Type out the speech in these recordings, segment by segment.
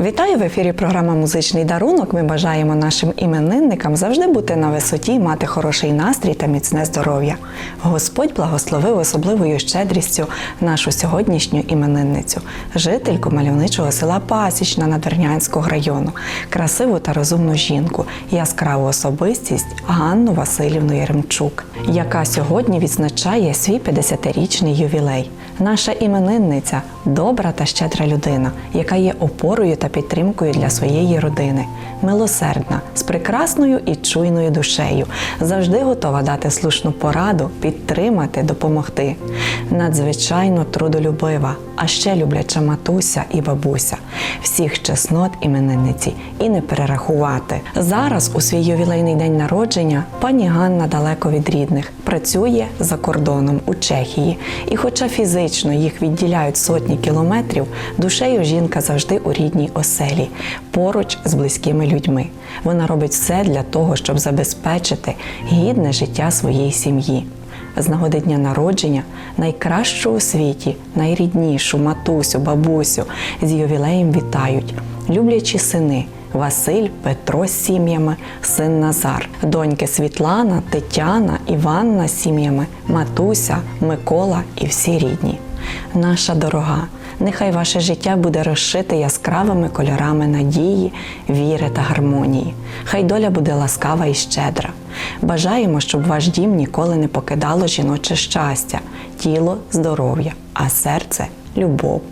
Вітаю в ефірі. Програма Музичний дарунок. Ми бажаємо нашим іменинникам завжди бути на висоті, мати хороший настрій та міцне здоров'я. Господь благословив особливою щедрістю нашу сьогоднішню іменинницю, жительку мальовничого села Пасічна Надвірнянського району, красиву та розумну жінку, яскраву особистість Ганну Васильівну Яремчук, яка сьогодні відзначає свій 50-річний ювілей. Наша іменинниця добра та щедра людина, яка є опорою та підтримкою для своєї родини, милосердна, з прекрасною і чуйною душею, завжди готова дати слушну пораду, підтримати, допомогти. Надзвичайно трудолюбива, а ще любляча матуся і бабуся. Всіх чеснот іменинниці і не перерахувати. Зараз у свій ювілейний день народження пані Ганна далеко від рідних, працює за кордоном у Чехії. І, хоча фізично їх відділяють сотні кілометрів, душею жінка завжди у рідній оселі, поруч з близькими людьми. Вона робить все для того, щоб забезпечити гідне життя своєї сім'ї. З нагоди дня народження найкращу у світі, найріднішу матусю, бабусю з ювілеєм вітають, люблячі сини. Василь, Петро з сім'ями, син Назар, доньки Світлана, Тетяна, Іванна з сім'ями, матуся, Микола і всі рідні. Наша дорога, нехай ваше життя буде розшите яскравими кольорами надії, віри та гармонії. Хай доля буде ласкава і щедра. Бажаємо, щоб ваш дім ніколи не покидало жіноче щастя, тіло здоров'я, а серце любов.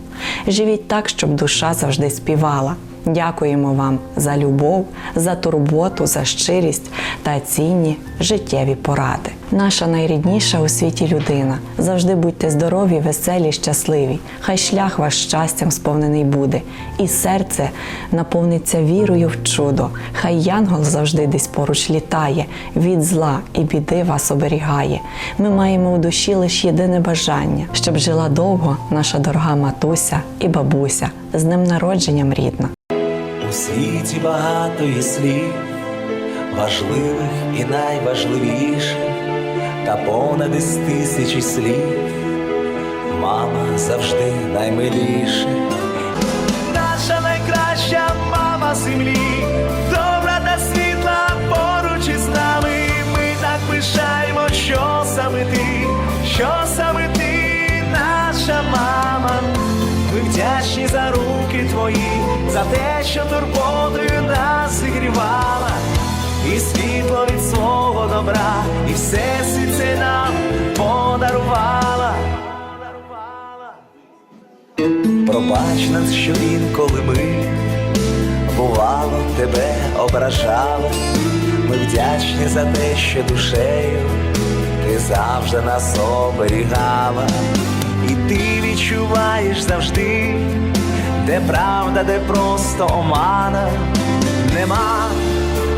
Живіть так, щоб душа завжди співала. Дякуємо вам за любов, за турботу, за щирість та цінні життєві поради. Наша найрідніша у світі людина. Завжди будьте здорові, веселі, щасливі. Хай шлях ваш щастям сповнений буде, і серце наповниться вірою в чудо. Хай янгол завжди десь поруч літає, від зла і біди вас оберігає. Ми маємо у душі лише єдине бажання, щоб жила довго наша дорога матуся і бабуся з днем народженням рідна. У світі багато є слів, важливих і найважливіших, та понад із тисячі слів, мама завжди наймиліша. Наша найкраща мама землі, вдячні за руки твої, за те, що турботою нас зігрівала, і світло від свого добра, і все це нам подарувала. Пробач нас, що інколи ми бувало тебе ображали. Ми вдячні за те, що душею ти завжди нас оберігала, і ти відчуваєш завжди, де правда, де просто омана. Нема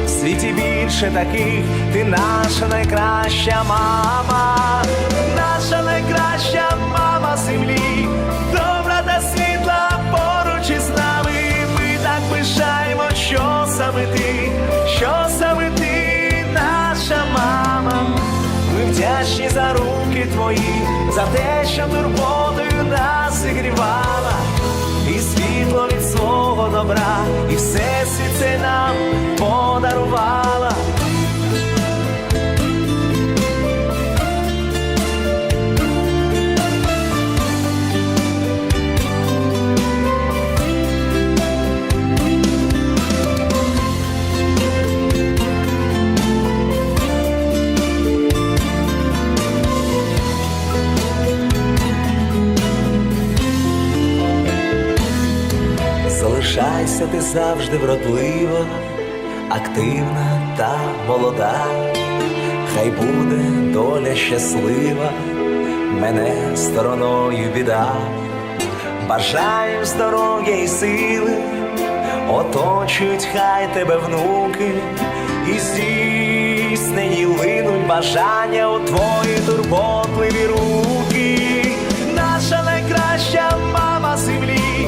в світі більше таких, ти наша найкраща мама, наша найкраща мама землі, добра та світла поруч із нами. Ми так пишаємо, що саме ти, що саме ти, наша мама. Ми вдячні за руки твої, за те, що турботою нас зігрівала, і світло від свого добра, і все ти завжди вродлива, активна та молода, хай буде доля щаслива, мене стороною біда, бажаю здоров'я і сили, оточують хай тебе внуки, і здійснені линуть бажання у твої турботливі руки, наша найкраща мама землі,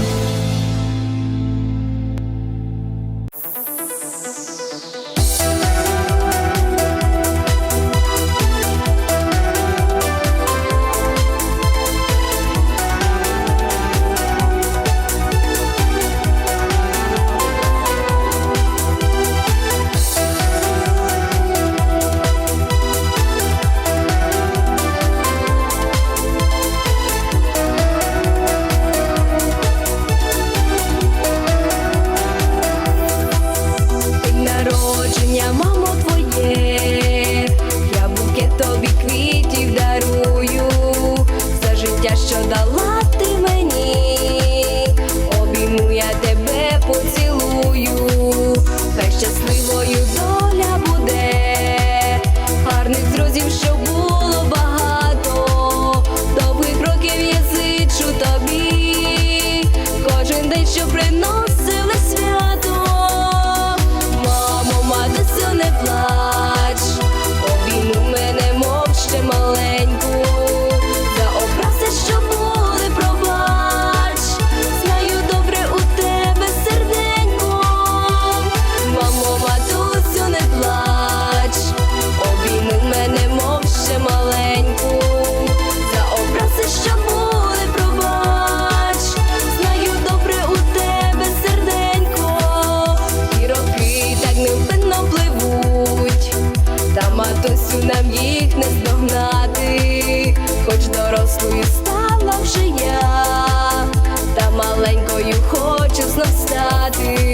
Дорослою стала вже я, та маленькою хочу знов стати.